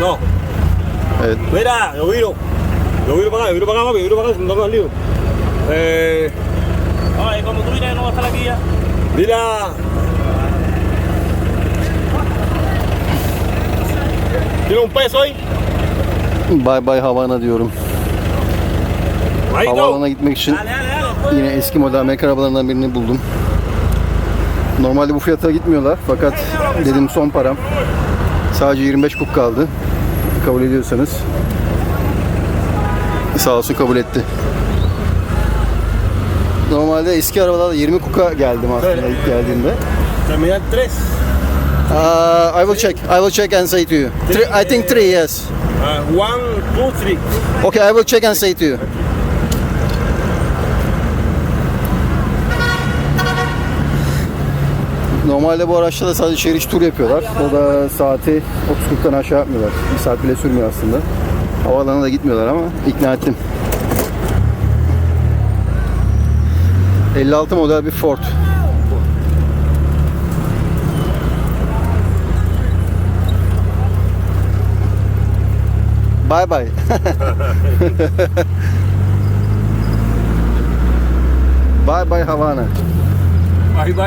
No. Evet. Mira, yo viro. Yo viro para acá, yo viro para acá, papi, yo viro para acá, no me lío. Eh, Ay, como tú vienes, no va a estar aquí ya. dile a... ¿Tiene un peso ahí? Bye bye Havana diyorum. Havaalanına gitmek için yine eski model Amerikan arabalarından birini buldum. Normalde bu fiyata gitmiyorlar fakat dedim son param. Sadece 25 kuk kaldı. Kabul ediyorsanız. Sağ olsun kabul etti. Normalde eski arabalarda 20 kuka geldim aslında ilk geldiğimde. Terminal 3. Uh, I will check. I will check and say to you. Three, I think three, yes. Uh, one, two, three. Okay, I will check and say to you. Normalde bu araçta da sadece şehir içi tur yapıyorlar. O da saati 30-40'tan aşağı yapmıyorlar. Bir saat bile sürmüyor aslında. Havaalanına da gitmiyorlar ama ikna ettim. 56 model bir Ford. Bye bye. bye bye Havana. Bye bye.